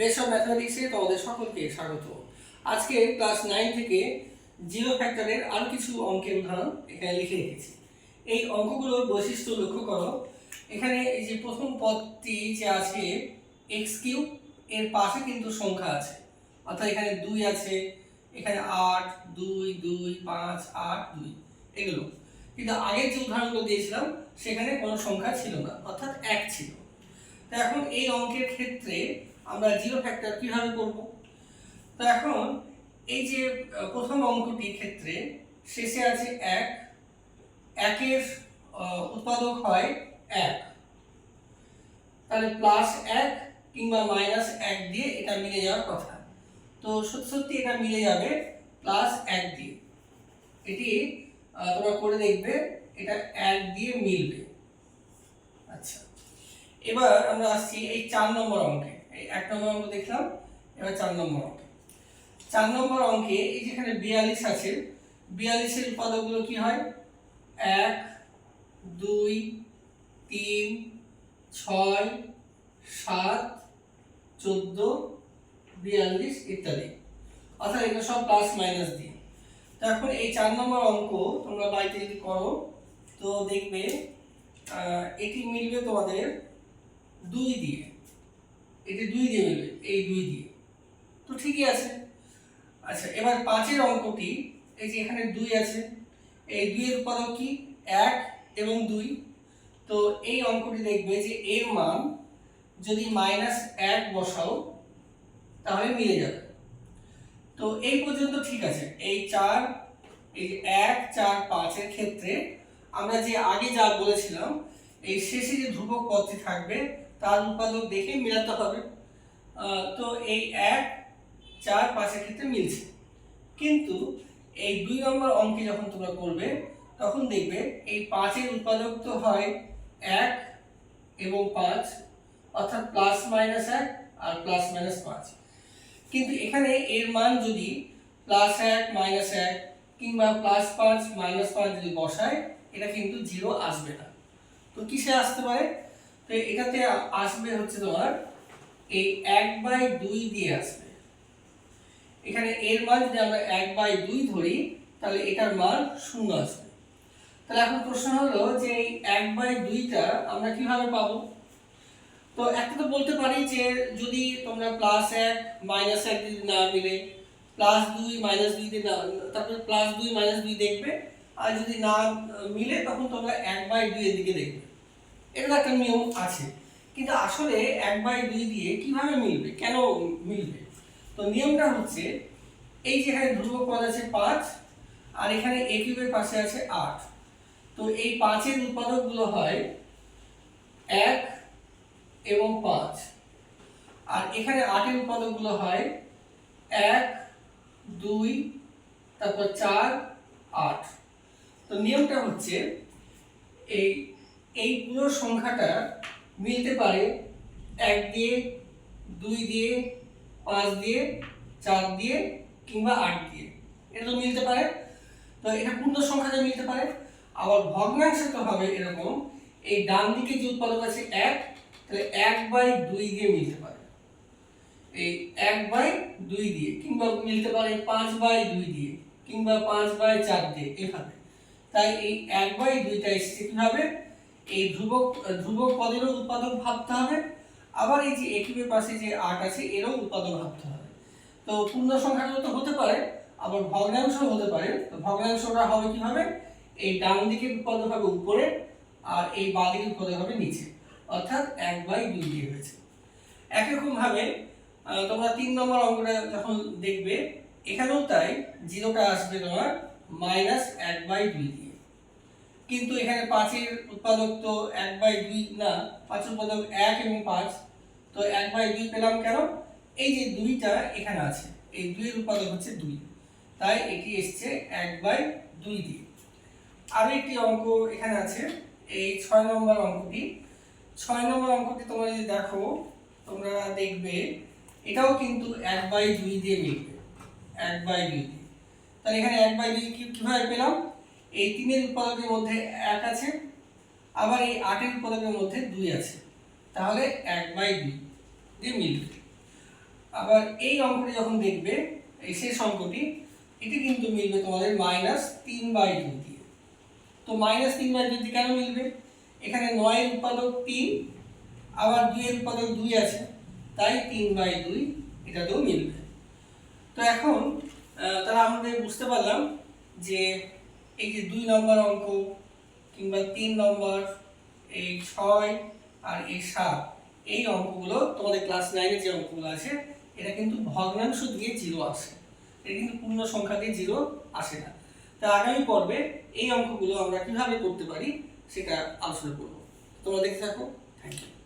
Base ম্যাথমেটিক্সে তোমাদের সকলকে স্বাগত। আজকে ক্লাস নাইন থেকে জিরো ফ্যাক্টরের আরও কিছু অঙ্কের উদাহরণ এখানে লিখে রেখেছি। এই অঙ্কগুলোর বৈশিষ্ট্য লক্ষ্য করো। এখানে এই যে প্রথম পদটি যে আছে এক্স কিউব, এর পাশে কিন্তু সংখ্যা আছে। অর্থাৎ এখানে দুই আছে, এখানে আট, দুই দুই, পাঁচ, আট, দুই, এগুলো। কিন্তু আগের যে উদাহরণগুলো দিয়েছিলাম, সেখানে কোনো সংখ্যা ছিল না, অর্থাৎ এক ছিল। তো এখন এই অঙ্কের ক্ষেত্রে আমরা জিরো ফ্যাক্টর কীভাবে করব? তো এখন এই যে প্রথম অঙ্কটির ক্ষেত্রে শেষে আছে এক, একের উৎপাদক হয় এক। তাহলে প্লাস এক কিংবা মাইনাস এক দিয়ে এটা মিলে যাওয়ার কথা। তো সত্যি সত্যি এটা মিলে যাবে প্লাস এক দিয়ে। এটি তোমরা করে দেখবে, এটা এক দিয়ে মিলবে। আচ্ছা। এবার আমরা আসছি এই চার নম্বর অঙ্কে। এক নম্বর অঙ্ক দেখলাম, এবার চার নম্বর অঙ্কে। চার নম্বর অঙ্কে এই যেখানে বিয়াল্লিশ আছে, বিয়াল্লিশের উৎপাদকগুলো কি হয়? এক, দুই, তিন, ছয়, সাত, চোদ্দ, বিয়াল্লিশ ইত্যাদি। অর্থাৎ এগুলো সব প্লাস মাইনাস দিয়ে। তো এই চার নম্বর অঙ্ক তোমরা বাড়িতে যদি করো, তো দেখবে এটি মিলবে তোমাদের দুই দিয়ে। এটি দুই দিয়ে মিলবে, এই দুই দিয়ে। তো ঠিকই আছে। আচ্ছা এবার পাঁচের অঙ্কটি, এই যে এখানে দুই আছে, এই দুইয়ের উৎপাদক কি? এক এবং দুই। তো এই অঙ্কটি দেখবে যে এর মান যদি মাইনাস এক বসাও, তাহলে মিলে যাবে। তো এই পর্যন্ত ঠিক আছে। এই চার, এই এক, চার, পাঁচের ক্ষেত্রে আমরা যে আগে যা বলেছিলাম, এই শেষে যে ধ্রুবক থাকবে তার উৎপাদক দেখে মেলাতে হবে। তো এই এক, চার, পাঁচের ক্ষেত্রে মিলছে। কিন্তু এই দুই নম্বর অঙ্কে যখন তোমরা করবে, তখন দেখবে এই পাঁচের উৎপাদক তো হয় এক এবং পাঁচ, অর্থাৎ প্লাস মাইনাস এক আর প্লাস মাইনাস পাঁচ। কিন্তু এখানে এর মান যদি প্লাস এক মাইনাস এক কিংবা প্লাস পাঁচ মাইনাস পাঁচ যদি বসায়, এটা কিন্তু জিরো আসবে না। তো কিসে আসতে পারে? তো এটাতে আসবে হচ্ছে তোমার এই এক বাই দুই দিয়ে আসবে। এখানে এর মান যদি আমরা এক বাই দুই ধরি, তাহলে এটার মান শূন্য আসবে। তাহলে এখন প্রশ্ন হলো যে এই এক বাই দুইটা আমরা কীভাবে পাবো? তো একটা তো বলতে পারি যে যদি তোমরা প্লাস এক মাইনাস এক যদি না মিলে প্লাস দুই মাইনাস দুই দিয়ে তারপরে প্লাস দুই মাইনাস দুই দেখবে, আর যদি না মিলে, তখন তোমরা এক বাই দুই এর দিকে দেখবে। এটা একটা নিয়ম আছে। কিন্তু আসলে এক বাই দুই দিয়ে কীভাবে মিলবে? কেন মিলবে? তো নিয়মটা হচ্ছে, এই যে এখানে ধ্রুবক পদ আছে পাঁচ, আর এখানে এ পাশে আছে আট। তো এই পাঁচের উৎপাদকগুলো হয় এক এবং পাঁচ। আর এখানে আটের উৎপাদকগুলো হয় এক, দুই, তারপর চার, আট। তো নিয়মটা হচ্ছে, এই এই পুরো সংখ্যাটা মিলতে পারে এক দিয়ে, দুই দিয়ে, পাঁচ দিয়ে, চার দিয়ে কিংবা আট দিয়ে। এটা তো মিলতে পারে। তো এটা পূর্ণ সংখ্যাটা মিলতে পারে। আবার ভগ্নাংশে তো হবে এরকম, এই ডান দিকে যে উৎপাদক আছে এক, তাহলে এক বাই দুই দিয়ে মিলতে পারে। এই এক বাই দুই দিয়ে কিংবা মিলতে পারে পাঁচ বাই দুই দিয়ে কিংবা পাঁচ বাই চার দিয়ে এভাবে। তাই এই এক বাই দুইটা এসেছে কীভাবে? এই ধ্রুবক ধ্রুবক পদেরও উৎপাদক ভাবতে হবে। আবার এই যে একিবের পাশে যে আট আছে, এরও উৎপাদক ভাবতে হবে। তো পূর্ণ সংখ্যাগুলো তো হতে পারে, আবার ভগ্নাংশ হতে পারে। তো ভগ্নাংশটা হবে কীভাবে? এই ডান দিকে উৎপাদক হবে উপরে, আর এই বাঁ উৎপাদক হবে নিচে। অর্থাৎ এক বাই দুই দিয়ে হয়েছে। একরকম ভাবে তোমরা তিন নম্বর অঙ্কটা যখন দেখবে, এখানেও তাই, জিরোটা আসবে তোমার, মাইনাস এক বাই দুই দিয়ে। কিন্তু এখানে পাঁচের উৎপাদক তো এক বাই দুই, না পাঁচ উৎপাদক এক এবং পাঁচ। তো এক বাই দুই পেলাম কেন? এই যে দুইটা এখানে আছে, এই দুইয়ের উৎপাদক হচ্ছে দুই। তাই এটি এসছে এক বাই দুই দিয়ে। আরও একটি অঙ্ক এখানে আছে, এই ছয় নম্বর অঙ্কটি। ছয় নম্বর অঙ্কটি তোমরা যদি দেখো, তোমরা দেখবে, এটাও কিন্তু এক বাই দুই দিয়ে মিলবে। এক বাই দুই দিয়ে। তাহলে এখানে এক বাই দুই কীভাবে পেলাম? এই তিনের উৎপাদকের মধ্যে এক আছে, আবার এই আটের উৎপাদকের মধ্যে দুই আছে। তাহলে এক বাই দুই দিয়ে মিলবে। আবার এই অঙ্কটি যখন দেখবে, এই শেষ অঙ্কটি, এটি কিন্তু মিলবে তোমাদের মাইনাস তিন বাই দুই দিয়ে। তো মাইনাস তিন বাই দুই কেন মিলবে? এখানে নয়ের উৎপাদক তিন, আবার দুইয়ের উৎপাদক দুই আছে, তাই তিন বাই দুই এটাতেও মিলবে। তো এখন তাহলে আমাদের বুঝতে পারলাম যে এই যে দুই নম্বর অঙ্ক কিংবা তিন নম্বর, এই ছয় আর এই সাত, এই অঙ্কগুলো তোমাদের ক্লাস নাইনে যে অঙ্কগুলো আছে, এটা কিন্তু ভগ্নাংশ দিয়ে জিরো আসে। এটা কিন্তু পূর্ণ সংখ্যা দিয়ে জিরো আসে না। তা আগামী পর্বে এই অঙ্কগুলো আমরা কীভাবে করতে পারি, সেটা আলোচনা করব। তোমরা দেখতে থাকো। Thank you